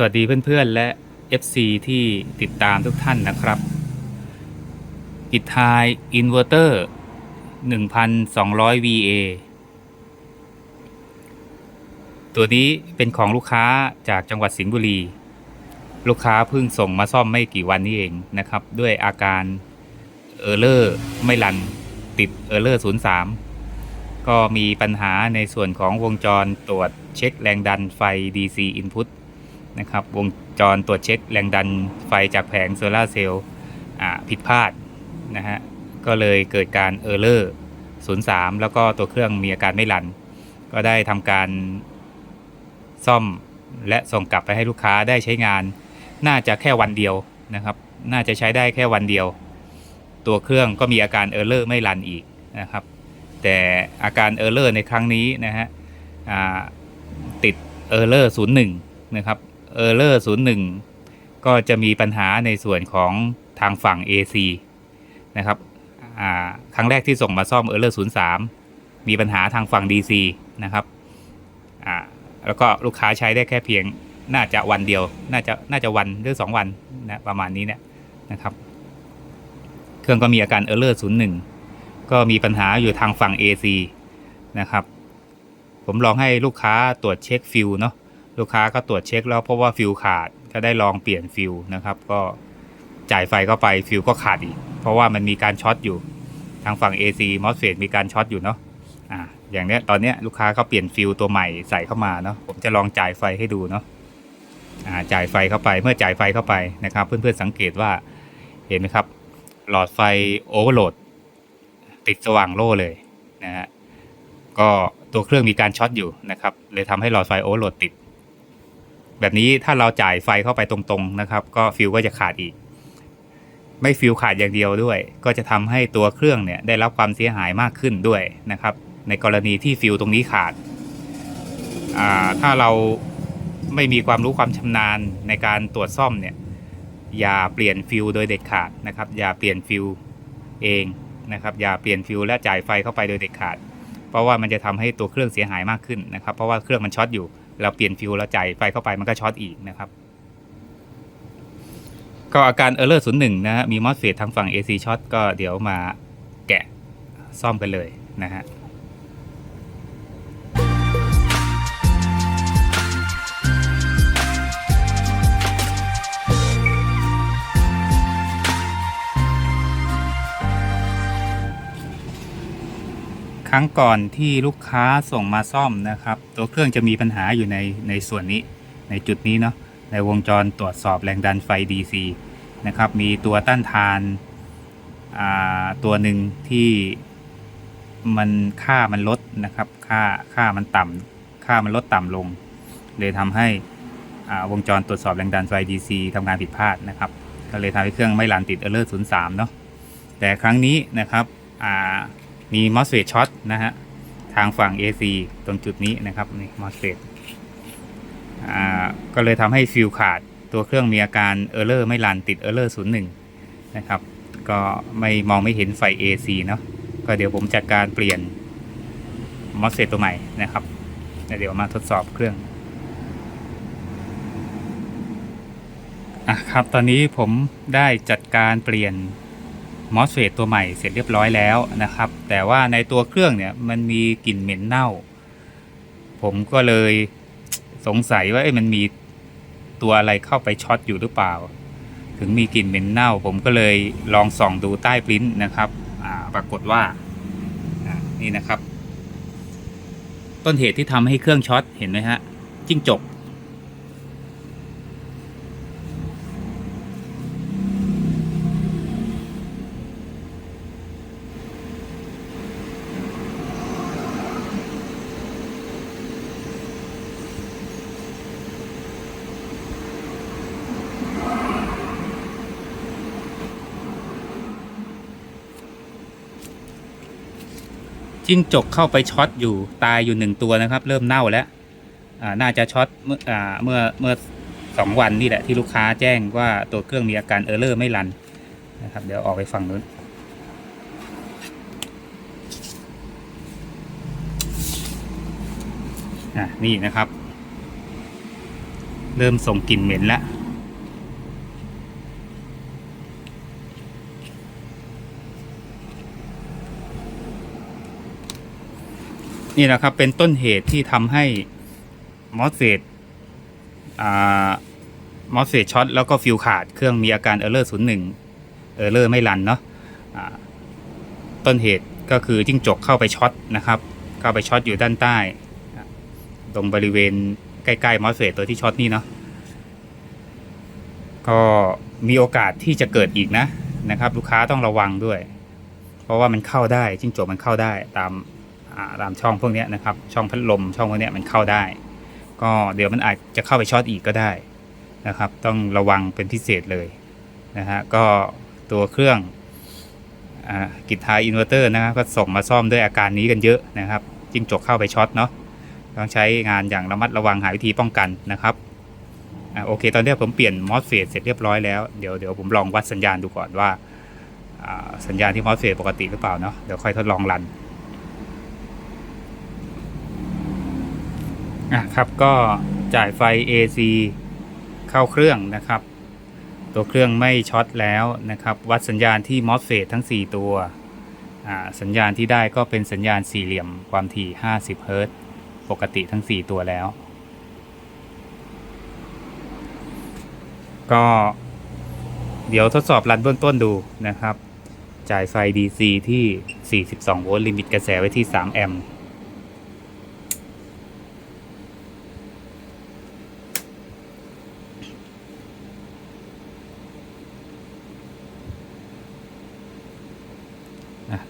สวัสดีเพื่อนๆ และ FC ที่ติดตามทุกท่านนะครับกิทายอินเวอร์เตอร์ 1,200 VA ตัวนี้เป็นของลูกค้าจากจังหวัดสิงห์บุรี ลูกค้าเพิ่งส่งมาซ่อมไม่กี่วันนี้เองนะครับ ด้วยอาการเออร์เลอร์ไม่รันติดเออร์เลอร์03 ก็มีปัญหาในส่วนของวงจรตรวจเช็คแรงดันไฟ DC Input นะครับ วงจรตรวจเช็คแรงดันไฟจากแผงโซลาเซลล์ผิดพลาดนะฮะก็เลยเกิดการเออร์เลอร์03 แล้วก็ตัวเครื่องมีอาการไม่รัน ก็ได้ทำการซ่อมและส่งกลับไปให้ลูกค้าได้ใช้งาน น่าจะแค่วันเดียวนะครับ น่าจะใช้ได้แค่วันเดียว ตัวเครื่องก็มีอาการเออร์เลอร์ไม่รันอีกนะครับ แต่อาการเออร์เลอร์ในครั้งนี้นะฮะติดเออร์เลอร์01 นะครับ เออร์เลอร์01ก็จะมีปัญหาในส่วนของทางฝั่ง AC นะครับครั้งแรกที่ส่งมาซ่อมเออร์เลอร์03มีปัญหาทางฝั่ง DC นะครับแล้วก็ลูกค้าใช้ได้แค่เพียงน่าจะวันเดียว น่าจะน่าจะวันหรือ 2 วันนะประมาณนี้เนี่ยนะครับ เครื่องก็มีอาการเออร์เลอร์01ก็มีปัญหาอยู่ทางฝั่ง AC นะครับ ผมลองให้ลูกค้าตรวจเช็คฟิลเนาะ ลูกค้าก็ตรวจเช็คแล้วพราะว่าฟิลขาดก็ได้ลองเปลี่ยนฟิลนะครับ ก็จ่ายไฟเข้าไปฟิลก็ขาดอีก เพราะว่ามันมีการช็อตอยู่ ทางฝั่ง AC MOSFET มีการช็อตอยู่เนาะอ่าอย่างเนี้ยตอนเนี้ยลูกค้าเขาเปลี่ยนฟิลตัวใหม่ใส่เข้ามาเนาะผมจะลองจ่ายไฟให้ดูเนาะอ่าจ่ายไฟเข้าไปเมื่อจ่ายไฟเข้าไปนะครับ เพื่อนๆสังเกตว่าเห็นไหมครับ หลอดไฟโอเวอร์โหลดติดสว่างโล่เลยนะฮะก็ตัวเครื่องมีการช็อตอยู่นะครับเลยทำให้หลอดไฟโอเวอร์โหลดติด แบบนี้ถ้าเราจ่ายไฟเข้าไปตรงๆนะครับ ก็ฟิวก็จะขาดอีก ไม่ฟิวขาดอย่างเดียวด้วย ก็จะทำให้ตัวเครื่องเนี่ยได้รับความเสียหายมากขึ้นด้วยนะครับ ในกรณีที่ฟิวตรงนี้ขาดอ่าถ้าเราไม่มีความรู้ความชำนาญในการตรวจซ่อมเนี่ยอย่าเปลี่ยนฟิวโดยเด็ดขาดนะครับ อย่าเปลี่ยนฟิวเองนะครับ อย่าเปลี่ยนฟิวและจ่ายไฟเข้าไปโดยเด็ดขาด เพราะว่ามันจะทำให้ตัวเครื่องเสียหายมากขึ้นนะครับ เพราะว่าเครื่องมันช็อตอยู่ เราเปลี่ยนฟิวแล้วจ่ายไฟเข้าไปมันก็ช็อตอีกนะครับ ก็อาการเออร์เลอร์ศูนย์หนึ่งนะฮะมีมอสเฟตทางฝั่ง AC ช็อตก็เดี๋ยวมาแกะซ่อมกันเลยนะฮะ ครั้งก่อนที่ลูกค้าส่งมาซ่อมนะครับ ตัวเครื่องจะมีปัญหาอยู่ในในส่วนนี้ ในจุดนี้เนาะในวงจรตรวจสอบแรงดันไฟ DC นะครับมีตัวต้านทานอ่าตัวหนึ่งที่มันค่ามันลดนะครับค่าค่ามันต่ำค่ามันลดต่ำลง เลยทำให้อ่าวงจรตรวจสอบแรงดันไฟ DC ทำงานผิดพลาดนะครับก็เลยทำให้เครื่องไม่รันติดเออร์เลอร์03เนาะแต่ครั้งนี้นะครับ มี MOSFET ช็อตนะฮะทางฝั่ง AC ตรงจุดนี้นะครับนี่ MOSFET อ่าก็เลยทำให้ฟิวขาดตัวเครื่องมีอาการเออร์เลอร์ไม่รันติดเออร์เลอร์01นย์หนึ่งนะครับก็ไม่มองไม่เห็นไฟ AC เนาะก็เดี๋ยวผมจัดการเปลี่ยน MOSFET ตัวใหม่นะครับเดี๋ยวมาทดสอบเครื่องอะครับตอนนี้ผมได้จัดการเปลี่ยน มอสเฟตตัวใหม่เสร็จเรียบร้อยแล้วนะครับ แต่ว่าในตัวเครื่องเนี่ยมันมีกลิ่นเหม็นเน่า ผมก็เลยสงสัยว่าเอ้ยมันมีตัวอะไรเข้าไปช็อตอยู่หรือเปล่า ถึงมีกลิ่นเหม็นเน่า ผมก็เลยลองส่องดูใต้ปริ้นนะครับปรากฏว่าอ่านี่นะครับ ต้นเหตุที่ทำให้เครื่องช็อตเห็นไหมฮะจิ้งจก จิ้งจกเข้าไปช็อตอยู่ตายอยู่หนึ่งตัวนะครับ เริ่มเน่าแล้วน่าจะช็อตเมื่อเมื่อเมื่อสองวันนี่แหละที่ลูกค้าแจ้งว่าตัวเครื่องมีอาการเออร์เลอร์ไม่รันนะครับ เดี๋ยวออกไปฝั่งนู้นนี่นะครับ เริ่มส่งกลิ่นเหม็นแล้ว นี่แหละครับเป็นต้นเหตุที่ทำให้มอสเฟตอ่ามอสเฟตช็อตแล้วก็ฟิวขาดเครื่องมีอาการเออร์เลอร์ศูนย์หนึ่งเออร์เลอร์ไม่รันเนาะอ่าต้นเหตุก็คือจิ้งจกเข้าไปช็อตนะครับเข้าไปช็อตอยู่ด้านใต้ ตรงบริเวณใกล้ๆมอสเฟตตัวที่ช็อตนี่เนาะก็มีโอกาสที่จะเกิดอีกนะนะครับ ลูกค้าต้องระวังด้วย เพราะว่ามันเข้าได้จิ้งจกมันเข้าได้ตาม ตามช่องพวกนี้นะครับ ช่องพัดลมช่องพวกนี้มันเข้าได้ ก็เดี๋ยวมันอาจจะเข้าไปช็อตอีกก็ได้นะครับ ต้องระวังเป็นพิเศษเลยนะฮะก็ตัวเครื่องอกิทาอินเวอร์เตอร์นะครับก็ส่งมาซ่อมด้วยอาการนี้กันเยอะนะครับจิ้งจกเข้าไปช็อตเนาะต้องใช้งานอย่างระมัดระวังหาวิธีป้องกันนะครับอโอเค ตอนนี้ผมเปลี่ยนมอสเฟสเสร็จเรียบร้อยแล้วเดี๋ยวเดี๋ยวผมลองวัดสัญญาณดูก่อนว่าสัญญาณที่มอสเฟสปกติหรือเปล่าเนาะเดี๋ยวค่อยทดลองรัน อะครับก็จ่ายไฟ AC เข้าเครื่องนะครับ ตัวเครื่องไม่ช็อตแล้วนะครับ วัดสัญญาณที่ MOSFET ทั้ง 4 ตัวอ่าสัญญาณที่ได้ก็เป็นสัญญาณสี่เหลี่ยมความถี่ 50 เฮิรตซ์ปกติทั้ง 4 ตัวแล้ว ก็เดี๋ยวทดสอบรันเบื้องต้นดูนะครับ จ่ายไฟ DC ที่ 42 โวลต์ลิมิตกระแสไว้ที่ 3 แอมป์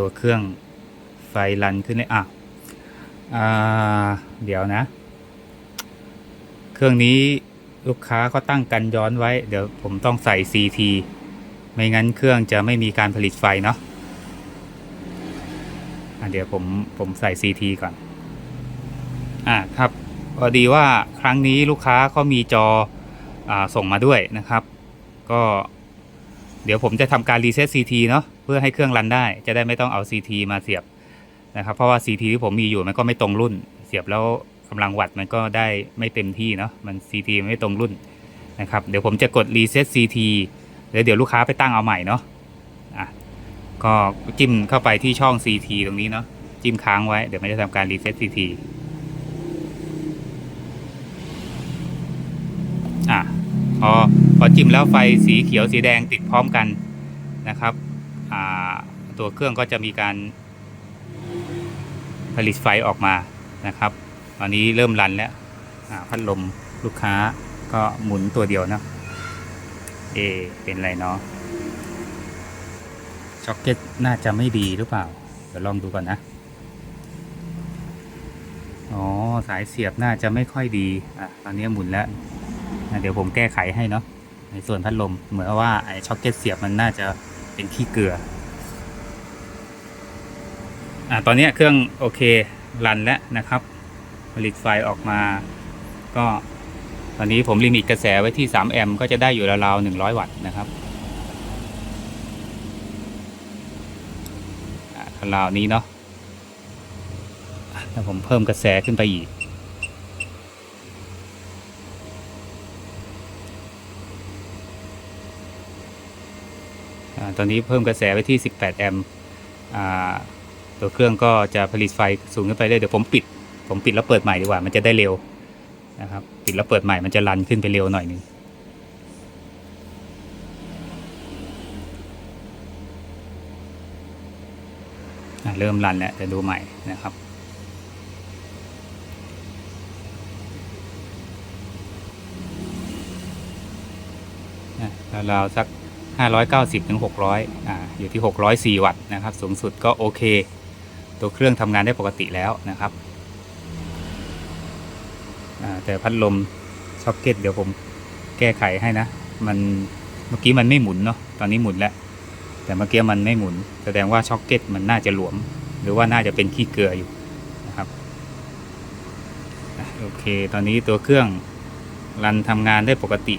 ตัวเครื่องไฟรันขึ้นเลยอะอ่าเดี๋ยวนะ เครื่องนี้ลูกค้าก็ตั้งกันย้อนไว้ เดี๋ยวผมต้องใส่ CT ไม่งั้นเครื่องจะไม่มีการผลิตไฟเนาะะเดี๋ยวผมผมใส่ CT ก่อน อะครับพอดีว่าครั้งนี้ลูกค้าเขามีจออส่งมาด้วยนะครับ ก็เดี๋ยวผมจะทำการรีเซ็ต CT เนาะ พื่อให้เครื่องรันได้จะได้ไม่ต้องเอา CT มาเสียบนะครับ เพราะว่า CT ที่ผมมีอยู่มันก็ไม่ตรงรุ่น เสียบแล้วกำลังวัตต์มันก็ได้ไม่เต็มที่เนาะมัน CT มันไม่ตรงรุ่นนะครับเดี๋ยวผมจะกดรีเซ็ต CT แล้วเดี๋ยวลูกค้าไปตั้งเอาใหม่เนาะอะก็จิ้มเข้าไปที่ช่อง CT ตรงนี้เนาะจิ้มค้างไว้เดี๋ยวมันจะทำการรีเซ็ต CT อะพอพอจิ้มแล้วไฟสีเขียวสีแดงติดพร้อมกันนะครับ ตัวเครื่องก็จะมีการผลิตไฟออกมานะครับตอนนี้เริ่มรันแล้วพัดลมลูกค้าก็หมุนตัวเดียวนะเอเป็นไรเนาะช็อคเก็ตน่าจะไม่ดีหรือเปล่า เดี๋ยวลองดูก่อนนะ อ๋อ สายเสียบน่าจะไม่ค่อยดี อะ ตอนนี้หมุนแล้ว เดี๋ยวผมแก้ไขให้เนาะ ในส่วนพัดลม เหมือนว่าไอ้ช็อคเก็ตเสียบมันน่าจะ เป็นขี้เกลือ อะตอนนี้เครื่องโอเครันแล้วนะครับ ผลิตไฟออกมา ก็ตอนนี้ผมลิมิตกระแสไว้ที่ 3 แอมป์ก็จะได้อยู่ราวๆ100 วัตต์นะครับอะราวนี้เนาะอะแล้วผมเพิ่มกระแสขึ้นไปอีก ตอนนี้เพิ่มกระแสไว้ที่ 18 แอมป์ตัวเครื่องก็จะผลิตไฟสูงขึ้นไปเรื่อยเดี๋ยวผมปิด ผมปิดแล้วเปิดใหม่ดีกว่า มันจะได้เร็วนะครับปิดแล้วเปิดใหม่มันจะรันขึ้นไปเร็วหน่อยนึงเริ่มรันแล้วแต่ดูใหม่นะครับราวๆสัก 590ถึง600อ่าอยู่ที่ 604 วัตต์นะครับ สูงสุดก็โอเค ตัวเครื่องทำงานได้ปกติแล้วนะครับแต่พัดลมช็อคเก็ตเดี๋ยวผมแก้ไขให้นะ มันเมื่อกี้มันไม่หมุนเนาะตอนนี้หมุนแล้ว แต่เมื่อกี้มันไม่หมุน แสดงว่าช็อคเก็ตมันน่าจะหลวม หรือว่าน่าจะเป็นขี้เกลืออยู่นะครับโอเค ตอนนี้ตัวเครื่องรันทำงานได้ปกติ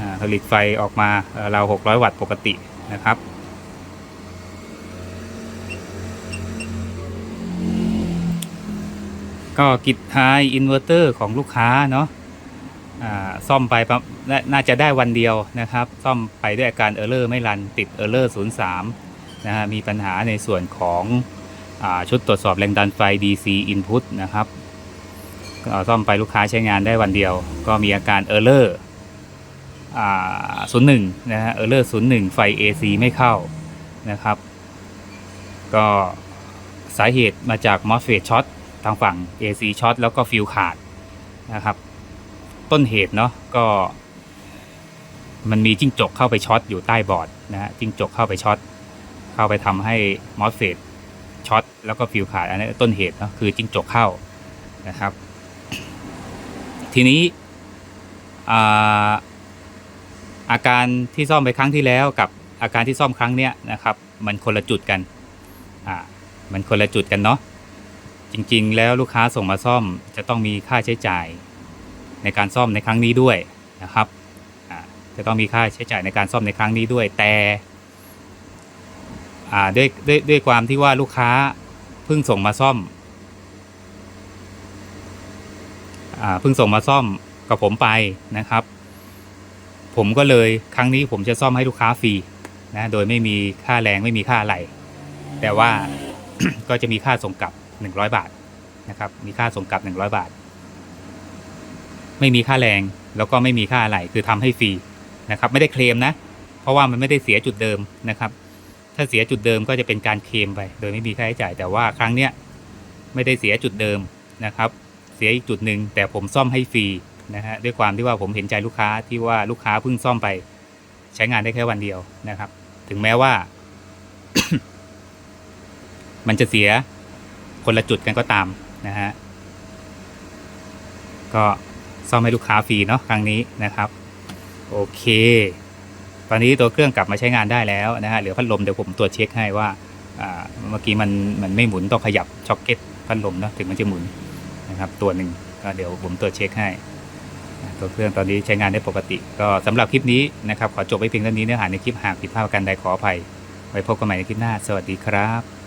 อ่า ผลิตไฟออกมาราว600 วัตต์ปกตินะครับก็กิจไฮอินเวอร์เตอร์ของลูกค้าเนาะซ่อมไปประนาน่าจะได้วันเดียวนะครับ ซ่อมไปด้วยอาการเออร์เลอร์ไม่รันติดเออร์เลอร์03นย์สามนะฮะมีปัญหาในส่วนของอชุดตรวจสอบแรงดันไฟ DC Input นะครับซ่อมไปลูกค้าใช้งานได้วันเดียว ก็มีอาการเออร์เลอร์ ศูนย์หนึ่งนะฮะเออร์เลอร์ศูนย์หนึ่งไฟ AC ไม่เข้านะครับ ก็สาเหตุมาจาก MOSFET ช็อตทางฝั่ง AC ช็อตแล้วก็ฟิวขาดนะครับ ต้นเหตุเนาะก็มันมีจิ้งจกเข้าไปช็อตอยู่ใต้บอร์ดนะฮะจิ้งจกเข้าไปช็อตเข้าไปทำให้ MOSFET ช็อตแล้วก็ฟิวขาดอันนี้ต้นเหตุเนาะคือจิ้งจกเข้านะครับ ทีนี้อ่า อาการที่ซ่อมไปครั้งที่แล้วกับอาการที่ซ่อมครั้งเนี้ยนะครับ มันคนละจุดกันอ่ามันคนละจุดกันเนาะจริงๆ แล้วลูกค้าส่งมาซ่อมจะต้องมีค่าใช้จ่ายในการซ่อมในครั้งนี้ด้วยนะครับอ่าจะต้องมีค่าใช้จ่ายในการซ่อมในครั้งนี้ด้วย แต่อ่าด้วยด้วยด้วยความที่ว่าลูกค้าเพิ่งส่งมาซ่อมอ่าเพิ่งส่งมาซ่อมกับผมไปนะครับ ผมก็เลยครั้งนี้ผมจะซ่อมให้ลูกค้าฟรีนะโดยไม่มีค่าแรงไม่มีค่าอะไร แต่ว่าก็จะมีค่าส่งกลับ 100 บาทนะครับ มีค่าส่งกลับ 100 บาท ไม่มีค่าแรงแล้วก็ไม่มีค่าอะไรคือทำให้ฟรีนะครับ ไม่ได้เคลมนะ เพราะว่ามันไม่ได้เสียจุดเดิมนะครับ ถ้าเสียจุดเดิมก็จะเป็นการเคลมไป โดยไม่มีค่าใช้จ่าย แต่ว่าครั้งเนี้ยไม่ได้เสียจุดเดิมนะครับ เสียอีกจุดหนึ่งแต่ผมซ่อมให้ฟรี นะฮะด้วยความที่ว่าผมเห็นใจลูกค้าที่ว่าลูกค้าเพิ่งซ่อมไป ใช้งานได้แค่วันเดียวนะครับ ถึงแม้ว่า มันจะเสียคนละจุดกันก็ตามนะฮะก็ซ่อมให้ลูกค้าฟรีเนาะครั้งนี้นะครับ โอเค ตอนนี้ตัวเครื่องกลับมาใช้งานได้แล้วนะฮะเหลือพัดลมเดี๋ยวผมตรวจเช็คให้ว่าเมื่อกี้มันมันไม่หมุนต้องขยับช็อคเก็ตพัดลมเนาะถึงมันจะหมุนนะครับ ตัวหนึ่งก็เดี๋ยวผมตรวจเช็คให้ ตัวเครื่องตอนนี้ใช้งานได้ปกติ ก็สำหรับคลิปนี้นะครับขอจบไว้เพียงเท่านี้เนื้อหาในคลิปหากผิดพลาดประการใดขออภัย ไว้พบกันใหม่ในคลิปหน้า สวัสดีครับ